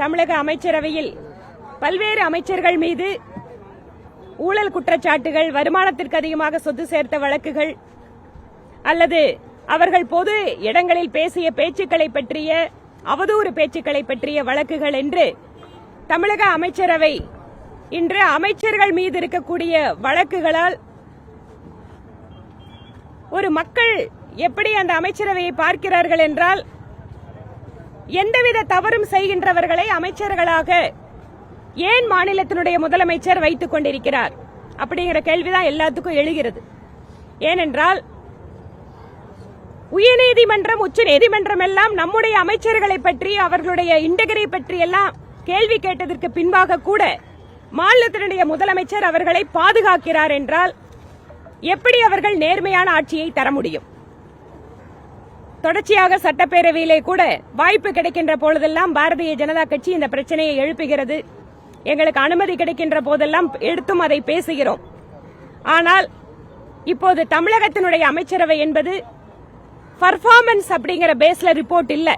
தமிழக அமைச்சரவையில் பல்வேறு அமைச்சர்கள் மீது ஊழல் குற்றச்சாட்டுகள் வருமானத்திற்கு அதிகமாக சொத்து சேர்த்த வழக்குகள் அல்லது அவர்கள் பொது இடங்களில் பேசிய பேச்சுக்களை பற்றிய அவதூறு பேச்சுக்களை பற்றிய வழக்குகள் என்று தமிழக அமைச்சரவை இன்று அமைச்சர்கள் மீது இருக்கக்கூடிய வழக்குகளால் ஒரு மக்கள் எப்படி அந்த அமைச்சரவையை பார்க்கிறார்கள் என்றால் எந்தவித தவறும் செய்கின்றவர்களை அமைச்சர்களாக ஏன் மாநிலத்தினுடைய முதலமைச்சர் வைத்துக் கொண்டிருக்கிறார்? அப்படிங்கிற கேள்விதான் எல்லாத்துக்கும் எழுகிறது. ஏனென்றால் உயர்நீதிமன்றம் உச்ச நீதிமன்றம் எல்லாம் நம்முடைய அமைச்சர்களை பற்றி அவர்களுடைய இண்டகரை பற்றி எல்லாம் கேள்வி கேட்டதற்கு பின்பாக கூட மாநிலத்தினுடைய முதலமைச்சர் அவர்களை பாதுகாக்கிறார் என்றால் எப்படி அவர்கள் நேர்மையான ஆட்சியை தர முடியும்? தொடர்ச்சியாக சட்டப்பேரவையிலே கூட வாய்ப்பு கிடைக்கின்ற பொழுதெல்லாம் பாரதிய ஜனதா கட்சி இந்த பிரச்சனையை எழுப்புகிறது. எங்களுக்கு அனுமதி கிடைக்கின்ற போதெல்லாம் எடுத்தும் அதை பேசுகிறோம். ஆனால் இப்போது தமிழகத்தினுடைய அமைச்சரவை என்பது பர்ஃபார்மன்ஸ் அப்படிங்கிற பேஸ்ல ரிப்போர்ட் இல்லை.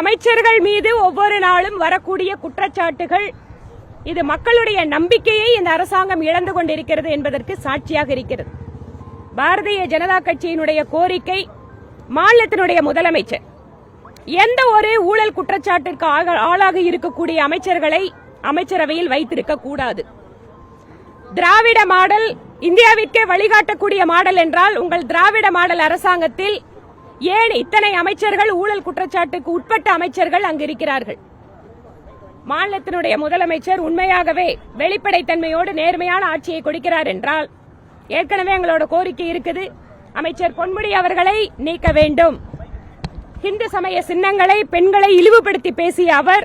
அமைச்சர்கள் மீது ஒவ்வொரு நாளும் வரக்கூடிய குற்றச்சாட்டுகள் இது மக்களுடைய நம்பிக்கையை இந்த அரசாங்கம் இழந்து கொண்டிருக்கிறது என்பதற்கு சாட்சியாக இருக்கிறது. பாரதிய ஜனதா கட்சியினுடைய கோரிக்கை மாநிலத்தினுடைய முதலமைச்சர். எந்த ஒரு ஊழல் குற்றச்சாட்டிற்கு ஆளாக இருக்கக்கூடிய அமைச்சர்களை அமைச்சரவையில் வைத்திருக்க கூடாது. திராவிட மாடல் இந்தியாவிற்கே வழிகாட்டக்கூடிய மாடல் என்றால் உங்கள் திராவிட மாடல் அரசாங்கத்தில் ஏன் இத்தனை அமைச்சர்கள் ஊழல் குற்றச்சாட்டுக்கு உட்பட்ட அமைச்சர்கள் அங்கு இருக்கிறார்கள்? மாநிலத்தினுடைய முதலமைச்சர் உண்மையாகவே வெளிப்படைத்தன்மையோடு நேர்மையான ஆட்சியை கொடுக்கிறார் என்றால் ஏற்கனவே எங்களோட கோரிக்கை இருக்குது. அமைச்சர் பொன்முடி அவர்களை நீக்க வேண்டும். இந்து சமய சின்னங்களை பெண்களை இழிவுபடுத்தி பேசிய அவர்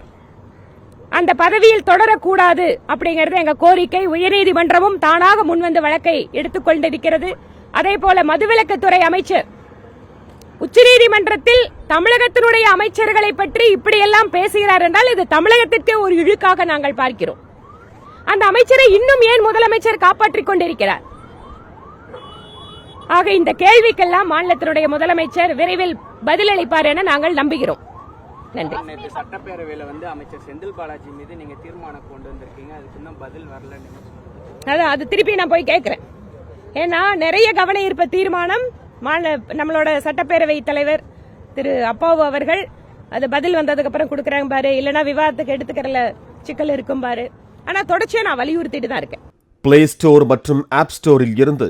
அந்த பதவியில் தொடரக்கூடாது அப்படிங்கறது எங்க கோரிக்கை. உயர்நீதிமன்றமும் தானாக முன்வந்து வழக்கை எடுத்துக்கொண்டிருக்கிறது. அதே போல மதுவிலக்குத்துறை அமைச்சர் உச்சநீதிமன்றத்தில் தமிழகத்தினுடைய அமைச்சர்களை பற்றி இப்படியெல்லாம் பேசுகிறார் என்றால் இது தமிழகத்திற்கே ஒரு இழுக்காக நாங்கள் பார்க்கிறோம். அந்த அமைச்சரை இன்னும் ஏன் முதலமைச்சர் காப்பாற்றிக் கொண்டிருக்கிறார்? ஆக இந்த கேள்விக்கெல்லாம் மாநிலத்தினுடைய முதலமைச்சர் விரைவில் பதிலளிப்பார் என நாங்கள் நம்புகிறோம். நன்றி. நேற்று சட்டப்பேரவையில வந்து அமைச்சர் செந்தில் பாலாஜி மீது நீங்க தீர்மானம் கொண்டு வந்திருக்கீங்க. அதுக்கு இன்னும் பதில் வரல. அதான் அது திருப்பி நான் போய் கேட்கிறேன். ஏன்னா நிறைய கவன ஈர்ப்பு தீர்மானம் மாநில நம்மளோட சட்டப்பேரவை தலைவர் திரு அப்பாவு அவர்கள் அது பதில் வந்ததுக்கு அப்புறம் கொடுக்கறாங்க பாரு. இல்லனா விவாதத்துக்கு எடுத்துக்கிறல சிக்கல் இருக்கும் பாரு. ஆனா தொடர்ச்சியா நான் வலியுறுத்திட்டு தான் இருக்கேன். பிளே ஸ்டோர் மற்றும் ஆப் ஸ்டோரில் இருந்து